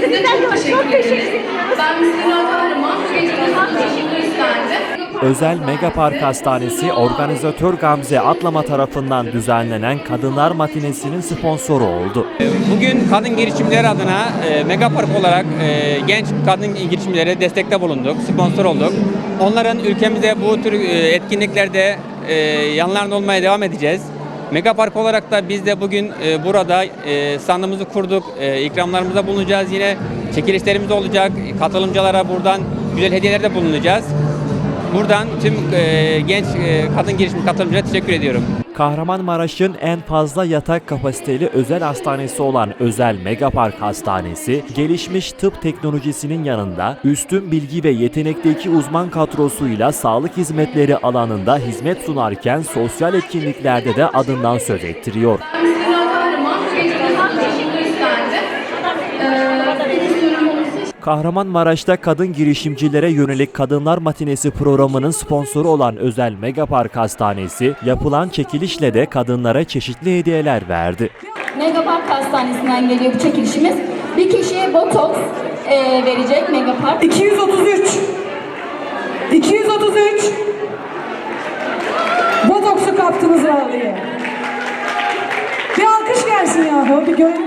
Size çok teşekkür ederim. Özel Megapark Hastanesi organizatör Gamze Atlama tarafından düzenlenen Kadınlar Matinesi'nin sponsoru oldu. Bugün kadın girişimleri adına e, Megapark olarak e, genç kadın girişimlere destekte bulunduk, sponsor olduk. Onların ülkemize bu tür e, etkinliklerde yanlarında olmaya devam edeceğiz. Megapark olarak da biz de bugün e, burada e, standımızı kurduk, e, ikramlarımızda bulunacağız yine, çekilişlerimiz olacak, katılımcılara buradan güzel hediyelerde bulunacağız. Buradan tüm e, genç e, kadın girişim katılımcılara teşekkür ediyorum. Kahramanmaraş'ın en fazla yatak kapasiteli özel hastanesi olan Özel Megapark Hastanesi, gelişmiş tıp teknolojisinin yanında üstün bilgi ve yetenekteki uzman kadrosuyla sağlık hizmetleri alanında hizmet sunarken sosyal etkinliklerde de adından söz ettiriyor. Ben Müslüman Kahraman. Bu gece katılımcı istendi. Ee, bir sorumuz Kahramanmaraş'ta kadın girişimcilere yönelik Kadınlar Matinesi programının sponsoru olan Özel Megapark Hastanesi, yapılan çekilişle de kadınlara çeşitli hediyeler verdi. Megapark Hastanesi'nden geliyor bu çekilişimiz. Bir kişiye botoks e, verecek Megapark. 233 233 Botoksu kaptınız vallahi. Bir alkış gelsin yahu bir görelim.